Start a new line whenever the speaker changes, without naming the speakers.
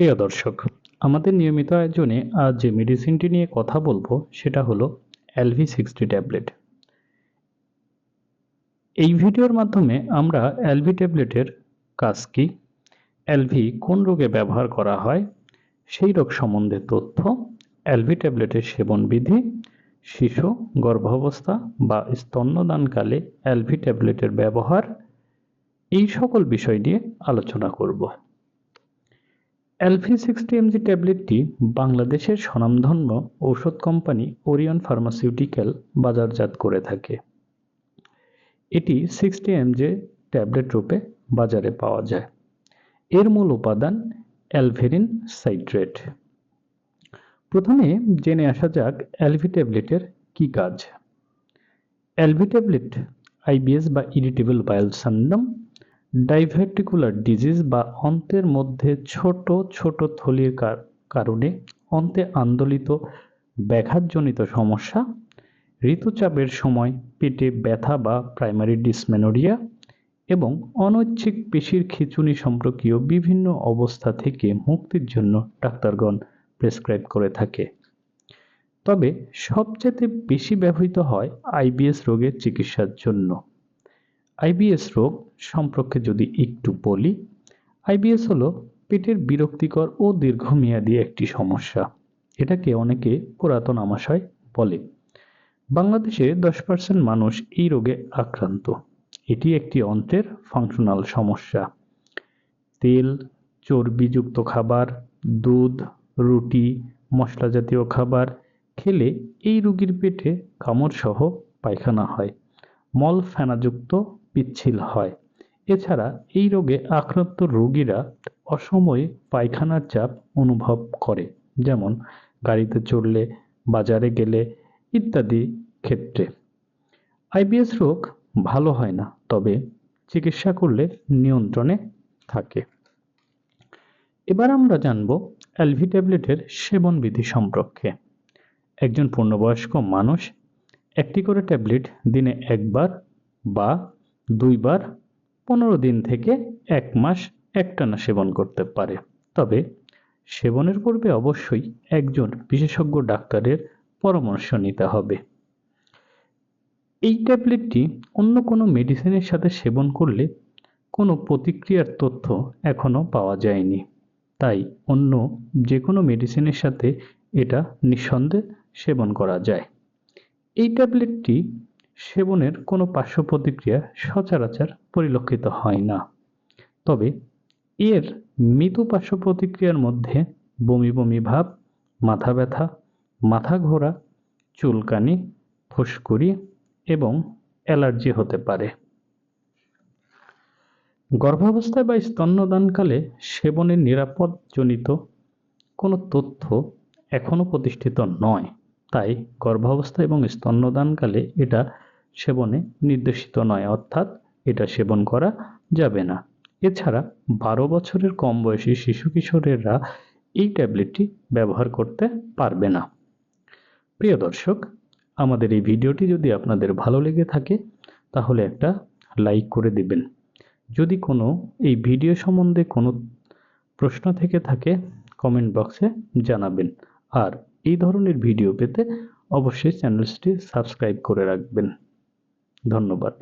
প্রিয় দর্শক, আমাদের নিয়মিত আয়োজনে আজ যে মেডিসিনটি নিয়ে কথা বলব, সেটা হলো এলভি সিক্সটি ট্যাবলেট এই ভিডিওর মাধ্যমে আমরা এলভি ট্যাবলেটের কাজ কি এলভি কোন রোগে ব্যবহার করা হয়, সেই রোগ সম্বন্ধে তথ্য এলভি ট্যাবলেটের সেবন বিধি শিশু, গর্ভাবস্থা বা স্তন্যদানকালে এলভি ট্যাবলেটের ব্যবহার, এই সকল বিষয় নিয়ে আলোচনা করব। এলভি সিক্সটি এমজি ট্যাবলেটটি বাংলাদেশের স্বনামধন্য ঔষধ কোম্পানি ওরিয়ন ফার্মাসিউটিক্যাল বাজারজাত করে থাকে। এটি সিক্সটি এমজে ট্যাবলেট রূপে বাজারে পাওয়া যায়। এর মূল উপাদান অ্যালভেরিন সাইট্রেট। প্রথমে জেনে আসা যাক অ্যালভি ট্যাবলেটের কি কাজ। অ্যালভি ট্যাবলেট আইবিএস বা irritable bowel syndrome diverticular disease বা অন্তের মধ্যে ছোট ছোট থলির কারণে অন্তে আন্দোলিত ব্যাঘাতজনিত সমস্যা, ঋতুচাপের সময় পেটে ব্যথা বা প্রাইমারি ডিসমেনোরিয়া এবং অনৈচ্ছিক পেশির খিঁচুনি সম্পর্কীয় বিভিন্ন অবস্থা থেকে মুক্তির জন্য ডাক্তারগণ প্রেসক্রাইব করে থাকে। তবে সবচেয়ে বেশি ব্যবহৃত হয় আইবিএস রোগের চিকিৎসার জন্য। আইবিএস রোগ সম্পর্কে যদি একটু বলি, আইবিএস হলো পেটের বিরক্তিকর ও দীর্ঘমেয়াদী একটি সমস্যা। এটাকে অনেকে পুরাতন আমাশয় বলে। বাংলাদেশে দশ পার্সেন্ট মানুষ এই রোগে আক্রান্ত। এটি একটি অন্ত্রের ফাংশনাল সমস্যা। তেল, চর্বিযুক্ত খাবার, দুধ, রুটি মশলা জাতীয় খাবার খেলে এই রোগীর পেটে কামড়সহ পায়খানা হয়। মল ফেনাযুক্ত পিচ্ছিল হয়। এছাড়া এই রোগে আক্রান্ত রোগীরা অসময়ে পায়খানার চাপ অনুভব করে, যেমন গাড়িতে চড়লে, বাজারে গেলে ইত্যাদি ক্ষেত্রে। আইবিএস রোগ ভালো হয় না, তবে চিকিৎসা করলে নিয়ন্ত্রণে থাকে। এবার আমরা জানব অ্যালভি ট্যাবলেটের সেবন বিধি সম্পর্কে। একজন পূর্ণবয়স্ক মানুষ একটি করে ট্যাবলেট দিনে একবার বা দুইবার পনেরো দিন থেকে এক মাস একটানা সেবন করতে পারে। তবে সেবনের পূর্বে অবশ্যই একজন বিশেষজ্ঞ ডাক্তারের পরামর্শ নিতে হবে। এই ট্যাবলেটটি অন্য কোনো মেডিসিনের সাথে সেবন করলে কোনো প্রতিক্রিয়ার তথ্য এখনও পাওয়া যায়নি। তাই অন্য যে কোনো মেডিসিনের সাথে এটা নিঃসন্দেহে সেবন করা যায়। এই ট্যাবলেটটি সেবনের কোনো পার্শ্ব প্রতিক্রিয়া সচরাচর পরিলক্ষিত হয় না। তবে এর মৃদু পার্শ্ব প্রতিক্রিয়ার মধ্যে বমি বমি ভাব, মাথা ব্যথা, মাথা ঘোরা, চুলকানি, ফুসকুড়ি এবং অ্যালার্জি হতে পারে। গর্ভাবস্থায় বা স্তন্যদানকালে সেবনের নিরাপদজনিত কোনো তথ্য এখনও প্রতিষ্ঠিত নয়, তাই গর্ভাবস্থা এবং স্তন্যদানকালে এটা সেবনে নির্দেশিত নয়, অর্থাৎ এটা সেবন করা যাবে না। এছাড়া বারো বছরের কম বয়সী শিশু কিশোরেরা এই ট্যাবলেটটি ব্যবহার করতে পারবে না। প্রিয় দর্শক, আমাদের এই ভিডিওটি যদি আপনাদের ভালো লেগে থাকে, তাহলে একটা লাইক করে দিবেন। যদি কোনো এই ভিডিও সম্বন্ধে কোনো প্রশ্ন থেকে থাকে, কমেন্ট বক্সে জানাবেন। আর এই ধরনের ভিডিও পেতে অবশ্যই চ্যানেলটি সাবস্ক্রাইব করে রাখবেন। ধন্যবাদ।